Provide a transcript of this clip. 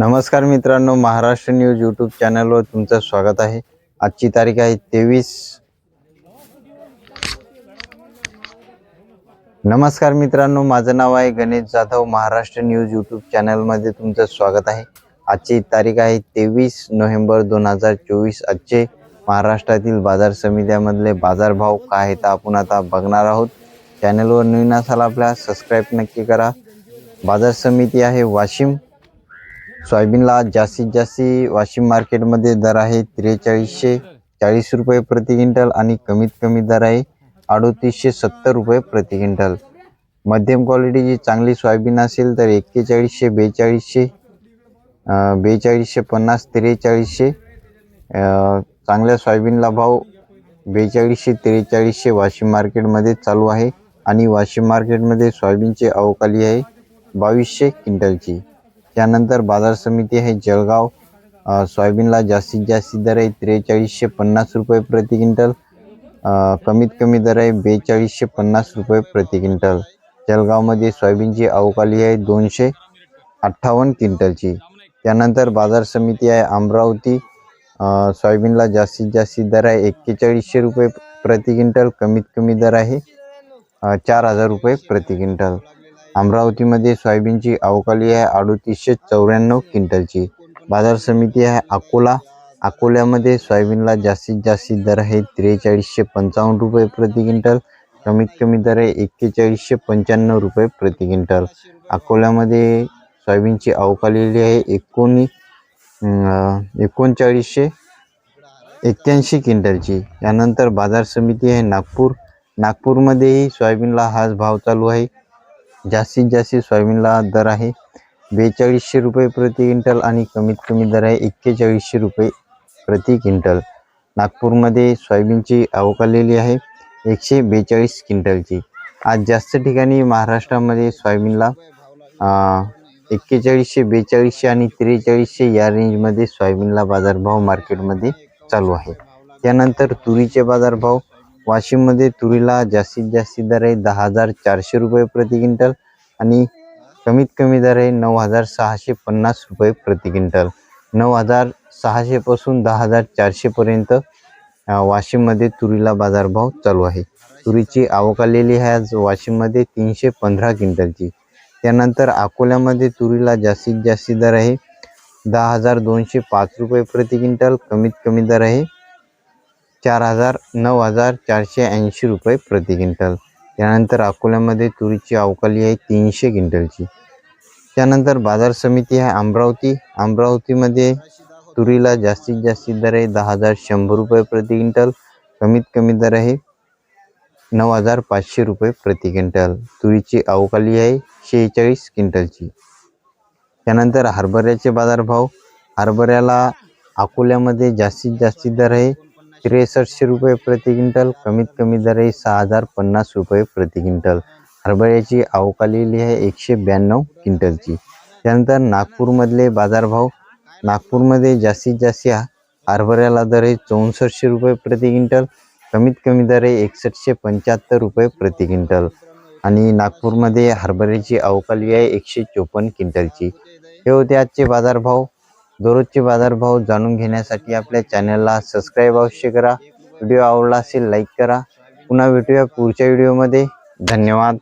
नमस्कार मित्रांनो Maharashtra news YouTube चॅनलवर तुमचं स्वागत आहे. आजची तारीख आहे तेवीस. नमस्कार मित्रांनो माझं नाव आहे गणेश जाधव. महाराष्ट्र न्यूज यूट्यूब चॅनलमध्ये तुमचं स्वागत आहे. आजची तारीख आहे तेवीस नोव्हेंबर दोन हजार चोवीस. आजचे महाराष्ट्रातील बाजार समित्यामधले बाजारभाव काय आहेत आपण आता बघणार आहोत. चॅनलवर नवीन असाल आपल्या सबस्क्राईब नक्की करा. बाजार समिती आहे वाशिम. सोयाबीनला जास्तीत जास्त वाशिम मार्केटमध्ये दर आहे त्रेचाळीसशे चाळीस रुपये प्रति क्विंटल आणि कमीत कमी दर आहे अडोतीसशे सत्तर रुपये प्रति क्विंटल. मध्यम क्वालिटीची चांगली सोयाबीन असेल तर एक्केचाळीसशे बेचाळीसशे बेचाळीसशे पन्नास त्रेचाळीसशे चांगल्या सोयाबीनला भाव बेचाळीसशे त्रेचाळीसशे वाशिम मार्केटमध्ये चालू आहे आणि वाशिम मार्केटमध्ये सोयाबीनची अवकाली आहे बावीसशे क्विंटलची. त्यानंतर बाजार समिती आहे जळगाव. सोयाबीनला जास्तीत जास्त दर आहे त्रेचाळीसशे पन्नास रुपये प्रति क्विंटल. कमीत कमी दर आहे बेचाळीसशे पन्नास रुपये प्रति क्विंटल. जळगावमध्ये सोयाबीनची अवकाली आहे दोनशे अठ्ठावन्न क्विंटलची. त्यानंतर बाजार समिती आहे अमरावती. सोयाबीनला जास्तीत जास्त दर आहे एक्केचाळीसशे रुपये प्रति क्विंटल. कमीत कमी दर आहे चार हजार रुपये प्रति क्विंटल. अमरावतीमध्ये सोयाबीनची अवकाली आहे अडोतीसशे चौऱ्याण्णव क्विंटलची. बाजार समिती आहे अकोला. अकोल्यामध्ये सोयाबीनला जास्तीत जास्त दर आहे त्रेचाळीसशे पंचावन्न रुपये प्रति क्विंटल. कमीत कमी दर आहे एक्केचाळीसशे पंच्याण्णव रुपये प्रति क्विंटल. अकोल्यामध्ये सोयाबीनची अवकालेली आहे एकोणी एकोणचाळीसशे एक्क्याऐंशी क्विंटलची. यानंतर बाजार समिती आहे नागपूर. नागपूरमध्येही सोयाबीनला हाच भाव चालू आहे. जास्तीत जास्त सोयाबीनला दर आहे. बेचाळीसशे रुपये प्रति क्विंटल आणि कमीत कमी दर आहे एक्केचाळीसशे रुपये प्रति क्विंटल. नागपूरमध्ये सोयाबीनची अवकालेली आहे एकशे बेचाळीस क्विंटलची. आज जास्त ठिकाणी महाराष्ट्रामध्ये सोयाबीनला एक्केचाळीसशे बेचाळीसशे आणि त्रेचाळीसशे या रेंजमध्ये सोयाबीनला बाजारभाव मार्केटमध्ये चालू आहे. त्यानंतर तुरीचे बाजारभाव वाशिममध्ये तुरीला जास्तीत जास्त दर आहे दहा हजार चारशे रुपये प्रति क्विंटल आणि कमीत कमी दर आहे नऊ हजार सहाशे पन्नास रुपये प्रति क्विंटल. नऊ हजार सहाशेपासून दहा हजार चारशेपर्यंत वाशिममध्ये तुरीला बाजारभाव चालू आहे. तुरीची आवक आलेली आहे आज वाशिममध्ये तीनशे पंधरा क्विंटलची. त्यानंतर अकोल्यामध्ये तुरीला जास्तीत जास्त दर आहे दहा हजार दोनशे पाच रुपये प्रति क्विंटल कमीत कमी दर आहे चार हजार नऊ हजार चारशे ऐंशी रुपये प्रति क्विंटल. त्यानंतर अकोल्यामध्ये तुरीची अवकाली आहे तीनशे क्विंटलची. त्यानंतर बाजार समिती आहे अमरावती. अमरावतीमध्ये तुरीला जास्तीत जास्त दर आहे दहा हजार शंभर रुपये प्रति क्विंटल. कमीत कमी दर आहे नऊ हजार पाचशे रुपये प्रति क्विंटल. तुरीची अवकाली आहे शेहेचाळीस क्विंटलची. त्यानंतर हरभऱ्याचे बाजारभाव. हरभऱ्याला अकोल्यामध्ये जास्तीत जास्त दर आहे त्रेसष्टशे रुपये प्रति क्विंटल कमीत कमी दर आहे सहा हजार पन्नास रुपये प्रति क्विंटल. हरभऱ्याची अवकालेली आहे एकशे ब्याण्णव क्विंटलची. त्यानंतर नागपूरमधले बाजारभाव. नागपूरमध्ये जास्तीत जास्त हरभऱ्याला दर आहे चौसष्टशे रुपये प्रति क्विंटल कमीत कमी दर आहे एकसष्टशे पंच्याहत्तर रुपये प्रति क्विंटल. आणि नागपूरमध्ये हरभऱ्याची अवकाली आहे एकशे चोपन्न क्विंटलची. हे होते आजचे बाजारभाव. दररोजचे बाजारभाव जाणून घेण्यासाठी आपल्या चॅनलला सबस्क्राईब अवश्य करा. व्हिडिओ आवडला असेल लाईक करा. पुन्हा भेटूया पुढच्या व्हिडिओमध्ये धन्यवाद.